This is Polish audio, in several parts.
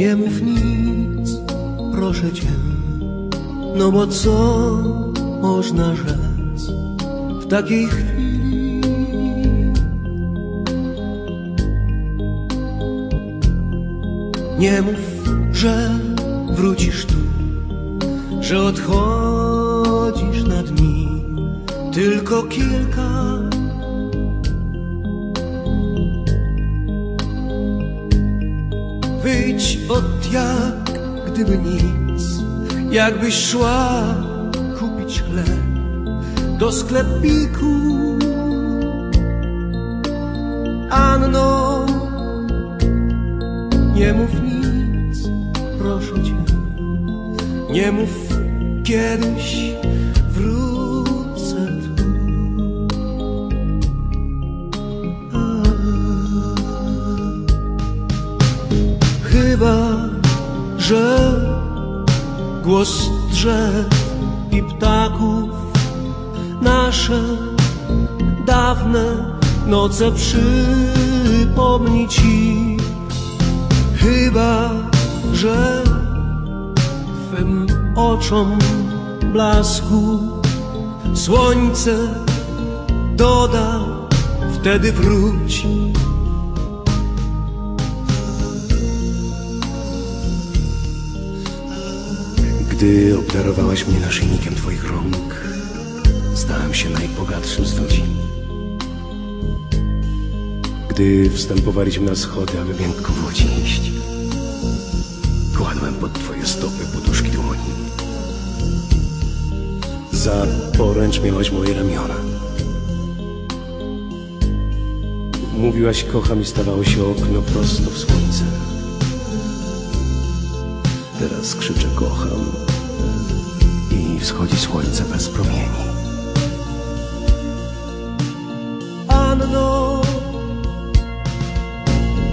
Nie mów nic, proszę cię, no bo co można rzec w takiej chwili? Nie mów, że wrócisz tu, że odchodzisz na dni, tylko kilka. Wyjdź od jak gdyby nic, jakbyś szła kupić chleb do sklepiku. Anno, nie mów nic, proszę cię, nie mów kiedyś Chyba, że głos drzew i ptaków nasze dawne noce przypomni ci. Chyba, że twym oczom blasku słońce doda, wtedy wróć. Gdy obdarowałaś mnie naszyjnikiem twoich rąk, stałem się najbogatszym z ludzi. Gdy wstępowaliśmy na schody, aby miękko w łodzi iść, kładłem pod twoje stopy poduszki dłoni. Za poręcz miałaś moje ramiona. Mówiłaś kocham i stawało się okno prosto w słońce. Teraz krzyczę kocham i wschodzi słońce bez promieni. Anno,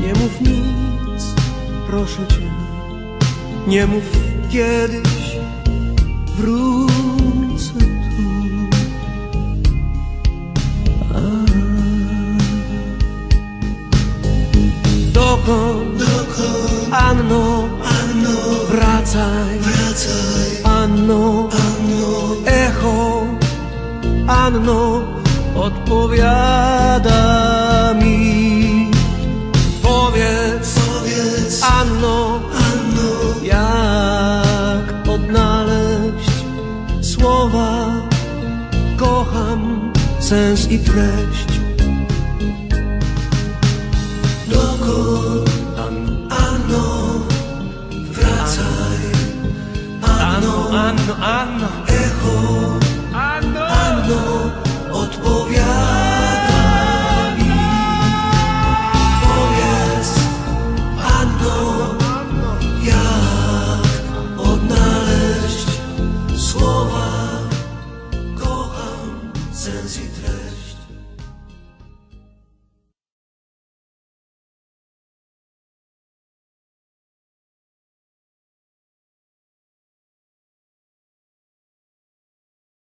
nie mów nic, proszę cię, nie mów kiedyś wrócę tu. A. Dokąd, Anno, wracaj, Anno, echo, Anno. Odpowiada mi. Powiedz, Anno, jak odnaleźć słowa? Kocham, sens i treść. Anno, Anno. Echo Anno, Anno Odpowiada mi Powiedz Anno Jak odnaleźć Słowa. Kocham sens i treść.